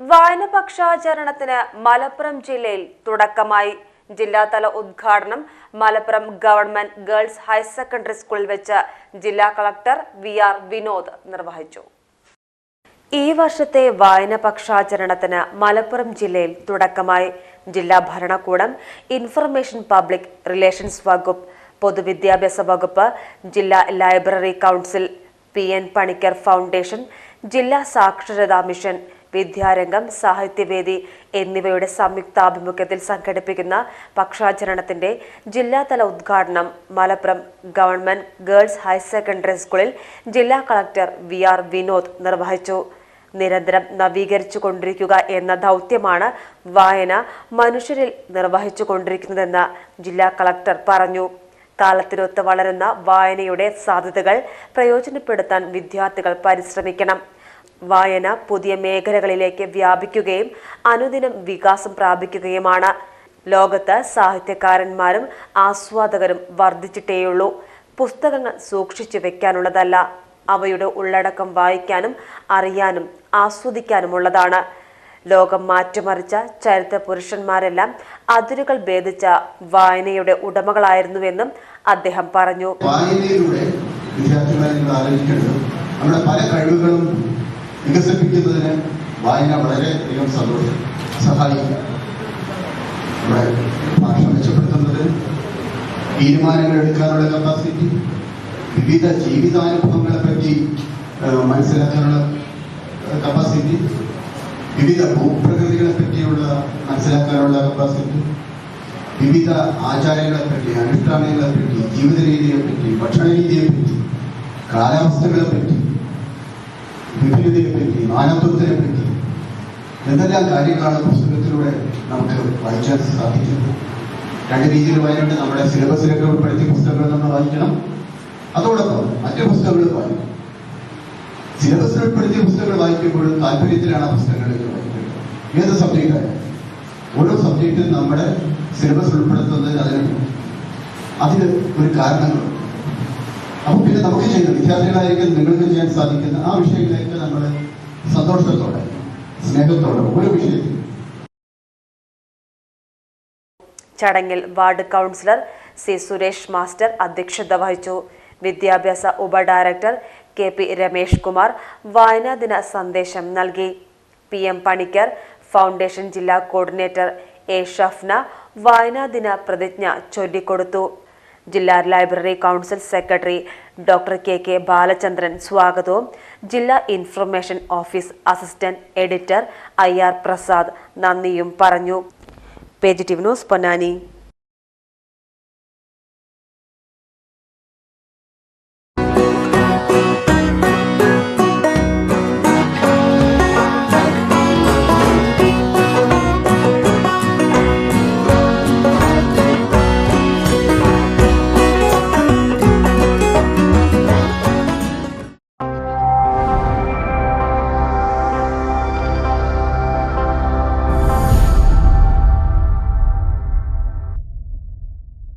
വായനപക്ഷാചരണത്തിന് മലപ്പുറം ജില്ലയിൽ തുടക്കമായി. ജില്ലാതല ഉദ്ഘാടനം Malappuram government girls higher secondary സ്കൂളിൽ വെച്ച് ജില്ലാ കളക്ടർ വി ആർ വിനോദ് നിർവഹിച്ചു. ഈ വർഷത്തെ വായനപക്ഷാചരണത്തിന് മലപ്പുറം ജില്ലയിൽ തുടക്കമായി. ജില്ലാ ഭരണകൂടം ഇൻഫർമേഷൻ പബ്ലിക് റിലേഷൻസ് വകുപ്പ് പൊതുവിദ്യാഭ്യാസ വകുപ്പ് ജില്ലാ library council P N Panicker foundation ജില്ലാ സാക്ഷരതാ മിഷൻ വിദ്യാരംഗം സാഹിത്യവേദി എന്നിവയുടെ സംയുക്താഭിമുഖ്യത്തിൽ സംഘടിപ്പിക്കുന്ന പക്ഷാചരണത്തിന്റെ ജില്ലാതല ഉദ്ഘാടനം Malappuram government girls higher secondary സ്കൂളിൽ ജില്ലാ കളക്ടർ വി ആർ വിനോദ് നിർവഹിച്ചു. നിരന്തരം നവീകരിച്ചു കൊണ്ടിരിക്കുക എന്ന ദൗത്യമാണ് വായന മനുഷ്യരിൽ നിർവഹിച്ചു കൊണ്ടിരിക്കുന്നതെന്ന് ജില്ലാ കളക്ടർ പറഞ്ഞു. കാലത്തിനൊത്ത് വളരുന്ന വായനയുടെ സാധ്യതകൾ പ്രയോജനപ്പെടുത്താൻ വിദ്യാർത്ഥികൾ പരിശ്രമിക്കണം. വായന പുതിയ മേഖലകളിലേക്ക് വ്യാപിക്കുകയും അനുദിനം വികാസം പ്രാപിക്കുകയുമാണ്. ലോകത്ത് സാഹിത്യകാരന്മാരും ആസ്വാദകരും വർദ്ധിച്ചിട്ടേയുള്ളൂ. പുസ്തകങ്ങൾ സൂക്ഷിച്ചു വെക്കാനുള്ളതല്ല അവയുടെ ഉള്ളടക്കം വായിക്കാനും അറിയാനും ആസ്വദിക്കാനുമുള്ളതാണ്. ലോകം മാറ്റിമറിച്ച ചരിത്ര പുരുഷന്മാരെല്ലാം അതിരുകൾ ഭേദിച്ച വായനയുടെ ഉടമകളായിരുന്നുവെന്നും അദ്ദേഹം പറഞ്ഞു. വായനയിലൂടെ വിദ്യാർത്ഥികളെ നമ്മുടെ പല കഴിവുകളും വികസിപ്പിക്കുന്നതിന് വായന വളരെയധികം സന്തോഷം സഹായിക്കുക നമ്മുടെ ഭാഷ മെച്ചപ്പെടുത്തുന്നതിന് തീരുമാനങ്ങൾ എടുക്കാനുള്ള കപ്പാസിറ്റി വിവിധ ജീവിതാനുഭവങ്ങളെ പറ്റി മനസ്സിലാക്കാനുള്ള കപ്പാസിറ്റി വിവിധ ഭൂപ്രകൃതികളെ പറ്റിയുള്ള മനസ്സിലാക്കാനുള്ള കപ്പാസിറ്റി വിവിധ ആചാരങ്ങളെ പറ്റി അനുഷ്ഠാനങ്ങളെ പറ്റി ജീവിത രീതിയെ പറ്റി ഭക്ഷണ രീതിയെ പറ്റി കാലാവസ്ഥകളെ പറ്റി വിഭിന്നതയെ പറ്റി നാനത്വത്തിനെ പറ്റി എന്തെല്ലാം കാര്യങ്ങളാണ് പുസ്തകത്തിലൂടെ നമുക്ക് വായിക്കാൻ സാധിക്കുന്നത്? രണ്ട് രീതിയിൽ വായിക്കേണ്ട. നമ്മുടെ സിലബസിലൊക്കെ ഉൾപ്പെടുത്തിയ പുസ്തകങ്ങൾ നമ്മൾ വായിക്കണം. അതോടൊപ്പം മറ്റു പുസ്തകങ്ങൾ വായിക്കണം. സിലബസിൽ ഉൾപ്പെടുത്തിയ പുസ്തകങ്ങൾ വായിക്കുമ്പോഴും താല്പര്യത്തിലാണ് ആ പുസ്തകങ്ങളിലേക്ക് വായിക്കുന്നത് ഏത് സബ്ജക്റ്റായാലും. ഓരോ സബ്ജക്റ്റും നമ്മുടെ സിലബസ് ഉൾപ്പെടുത്തുന്നതിന് അതിന് അതിന് ഒരു കാരണങ്ങളുണ്ട്. അപ്പൊ പിന്നെ നമുക്ക് ചെയ്യുന്ന വിദ്യാർത്ഥികളായിരിക്കും നിങ്ങൾക്ക് ചെയ്യാൻ സാധിക്കുന്ന ആ വിഷയങ്ങളിലേക്ക് നമ്മൾ സന്തോഷത്തോടെ സ്നേഹത്തോടെ ഓരോ വിഷയത്തിലും. ചടങ്ങിൽ ward councillor C Suresh master അധ്യക്ഷത വഹിച്ചു. വിദ്യാഭ്യാസ ഉപഡയറക്ടർ കെ പി രമേഷ് കുമാർ വായനാ ദിന സന്ദേശം നൽകി. പി എം പണിക്കർ ഫൗണ്ടേഷൻ ജില്ലാ കോർഡിനേറ്റർ എ ഷഫ്ന വായനാ ദിന പ്രതിജ്ഞ ചൊല്ലിക്കൊടുത്തു. ജില്ലാ library council secretary doctor K K Balachandran സ്വാഗതവും. ജില്ലാ information office assistant editor I R Prasad നന്ദിയും പറഞ്ഞു. Page T news Ponnani.